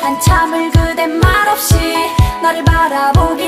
한참을 그댄 말없이 나를 바라보기